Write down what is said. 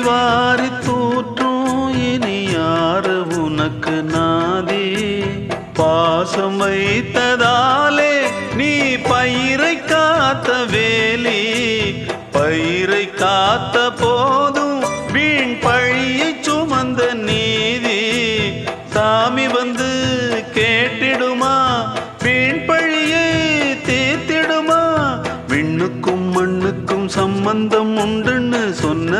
வாரி தூற்றும் இனி யாரு உனக்கு நாதி? பாசம் வைத்ததாலே நீ பயிரை காத்த வேலி. பயிரை காத்த போதும் வீண் பழியை சுமந்த நீதி. சாமி வந்து கேட்டிடுமா? வீண் பழியை தீர்த்திடுமா? விண்ணுக்கும் மண்ணுக்கும் சம்பந்தம் உண்டு